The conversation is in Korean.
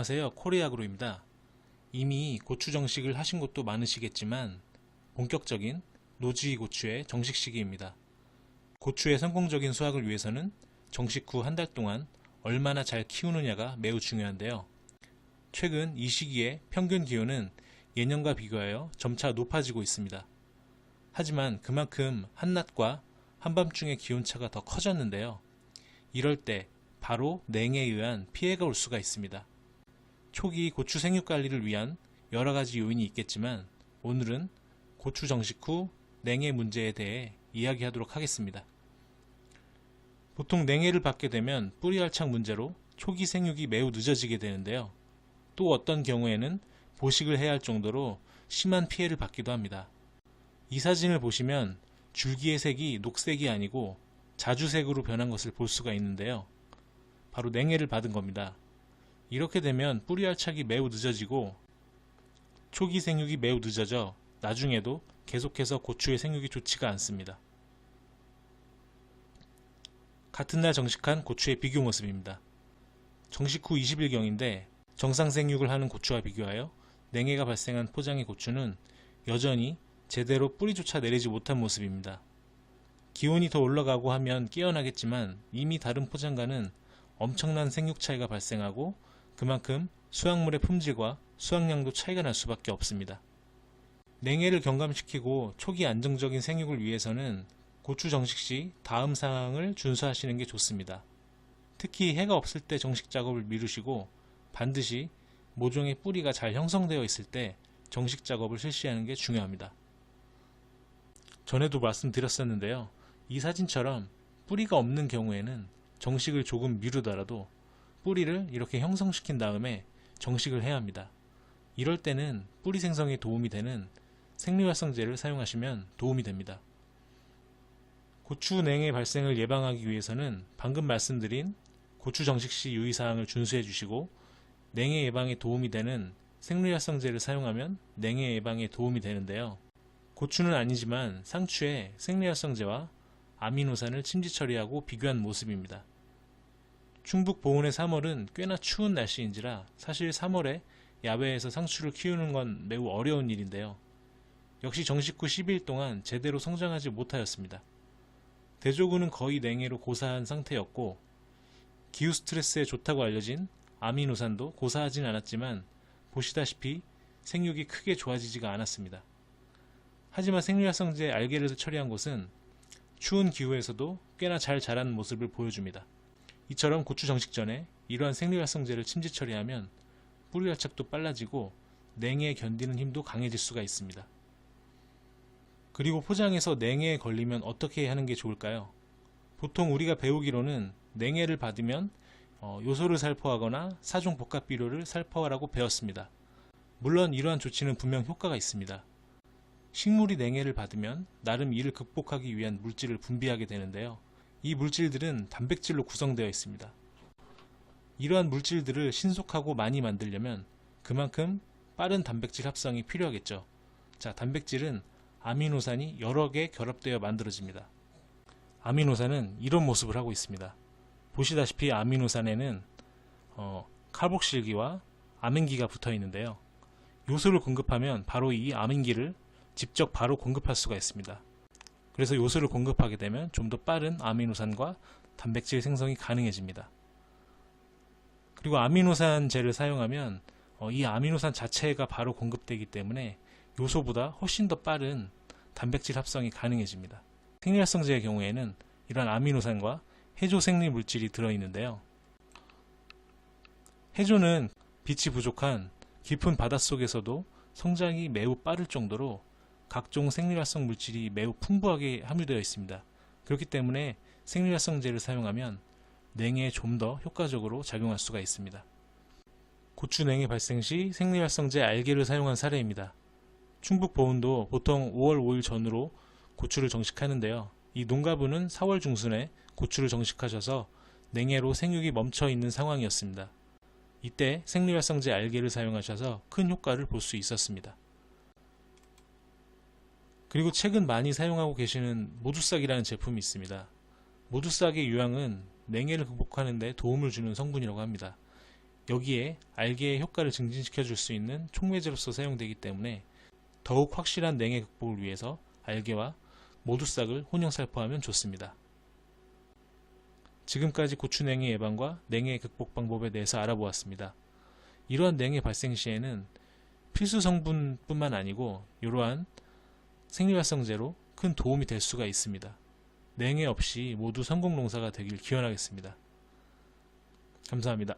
안녕하세요. 코리아그로입니다. 이미 고추 정식을 하신 곳도 많으시겠지만 본격적인 노지이 고추의 정식 시기입니다. 고추의 성공적인 수확을 위해서는 정식 후 한 달 동안 얼마나 잘 키우느냐가 매우 중요한데요. 최근 이 시기에 평균 기온은 예년과 비교하여 점차 높아지고 있습니다. 하지만 그만큼 한낮과 한밤중의 기온차가 더 커졌는데요. 이럴 때 바로 냉에 의한 피해가 올 수가 있습니다. 초기 고추 생육 관리를 위한 여러 가지 요인이 있겠지만 오늘은 고추 정식 후 냉해 문제에 대해 이야기하도록 하겠습니다. 보통 냉해를 받게 되면 뿌리 활착 문제로 초기 생육이 매우 늦어지게 되는데요. 또 어떤 경우에는 보식을 해야 할 정도로 심한 피해를 받기도 합니다. 이 사진을 보시면 줄기의 색이 녹색이 아니고 자주색으로 변한 것을 볼 수가 있는데요. 바로 냉해를 받은 겁니다. 이렇게 되면 뿌리 활착이 매우 늦어지고 초기 생육이 매우 늦어져 나중에도 계속해서 고추의 생육이 좋지가 않습니다. 같은 날 정식한 고추의 비교 모습입니다. 정식 후 20일경인데 정상 생육을 하는 고추와 비교하여 냉해가 발생한 포장의 고추는 여전히 제대로 뿌리조차 내리지 못한 모습입니다. 기온이 더 올라가고 하면 깨어나겠지만 이미 다른 포장과는 엄청난 생육 차이가 발생하고 그만큼 수확물의 품질과 수확량도 차이가 날 수밖에 없습니다. 냉해를 경감시키고 초기 안정적인 생육을 위해서는 고추 정식 시 다음 사항을 준수하시는 게 좋습니다. 특히 해가 없을 때 정식 작업을 미루시고 반드시 모종의 뿌리가 잘 형성되어 있을 때 정식 작업을 실시하는 게 중요합니다. 전에도 말씀드렸었는데요. 이 사진처럼 뿌리가 없는 경우에는 정식을 조금 미루더라도 뿌리를 이렇게 형성시킨 다음에 정식을 해야 합니다. 이럴 때는 뿌리 생성에 도움이 되는 생리활성제를 사용하시면 도움이 됩니다. 고추 냉의 발생을 예방하기 위해서는 방금 말씀드린 고추 정식 시 유의사항을 준수해 주시고 냉해 예방에 도움이 되는 생리활성제를 사용하면 냉해 예방에 도움이 되는데요. 고추는 아니지만 상추에 생리활성제와 아미노산을 침지 처리하고 비교한 모습입니다. 충북 보은의 3월은 꽤나 추운 날씨인지라 사실 3월에 야외에서 상추를 키우는 건 매우 어려운 일인데요. 역시 정식 후 12일 동안 제대로 성장하지 못하였습니다. 대조군은 거의 냉해로 고사한 상태였고 기후 스트레스에 좋다고 알려진 아미노산도 고사하진 않았지만 보시다시피 생육이 크게 좋아지지가 않았습니다. 하지만 생리활성제 알게를 처리한 곳은 추운 기후에서도 꽤나 잘 자란 모습을 보여줍니다. 이처럼 고추 정식 전에 이러한 생리활성제를 침지 처리하면 뿌리 활착도 빨라지고 냉해에 견디는 힘도 강해질 수가 있습니다. 그리고 포장해서 냉해에 걸리면 어떻게 하는 게 좋을까요? 보통 우리가 배우기로는 냉해를 받으면 어, 요소를 살포하거나 사종 복합 비료를 살포하라고 배웠습니다. 물론 이러한 조치는 분명 효과가 있습니다. 식물이 냉해를 받으면 나름 이를 극복하기 위한 물질을 분비하게 되는데요. 이 물질들은 단백질로 구성되어 있습니다. 이러한 물질들을 신속하고 많이 만들려면 그만큼 빠른 단백질 합성이 필요하겠죠. 자, 단백질은 아미노산이 여러 개 결합되어 만들어집니다. 아미노산은 이런 모습을 하고 있습니다. 보시다시피 아미노산에는 어, 카복실기와 아민기가 붙어 있는데요. 요소를 공급하면 바로 이 아민기를 직접 바로 공급할 수가 있습니다. 그래서 요소를 공급하게 되면 좀 더 빠른 아미노산과 단백질 생성이 가능해집니다. 그리고 아미노산제를 사용하면 어, 이 아미노산 자체가 바로 공급되기 때문에 요소보다 훨씬 더 빠른 단백질 합성이 가능해집니다. 생리활성제의 경우에는 이러한 아미노산과 해조 생리 물질이 들어있는데요. 해조는 빛이 부족한 깊은 바닷속에서도 성장이 매우 빠를 정도로 각종 생리활성 물질이 매우 풍부하게 함유되어 있습니다. 그렇기 때문에 생리활성제를 사용하면 냉해에 좀 더 효과적으로 작용할 수가 있습니다. 고추 냉해 발생 시 생리활성제 알게를 사용한 사례입니다. 충북 보은도 보통 5월 5일 전후로 고추를 정식하는데요. 이 농가부는 4월 중순에 고추를 정식하셔서 냉해로 생육이 멈춰 있는 상황이었습니다. 이때 생리활성제 알게를 사용하셔서 큰 효과를 볼 수 있었습니다. 그리고 최근 많이 사용하고 계시는 모두싹이라는 제품이 있습니다. 모두싹의 유황은 냉해를 극복하는 데 도움을 주는 성분이라고 합니다. 여기에 알게의 효과를 증진시켜 줄 수 있는 촉매제로서 사용되기 때문에 더욱 확실한 냉해 극복을 위해서 알게와 모두싹을 혼용 살포하면 좋습니다. 지금까지 고추냉해 예방과 냉해 극복 방법에 대해서 알아보았습니다. 이러한 냉해 발생 시에는 필수 성분뿐만 아니고 이러한 생리활성제로 큰 도움이 될 수가 있습니다. 냉해 없이 모두 성공 농사가 되길 기원하겠습니다. 감사합니다.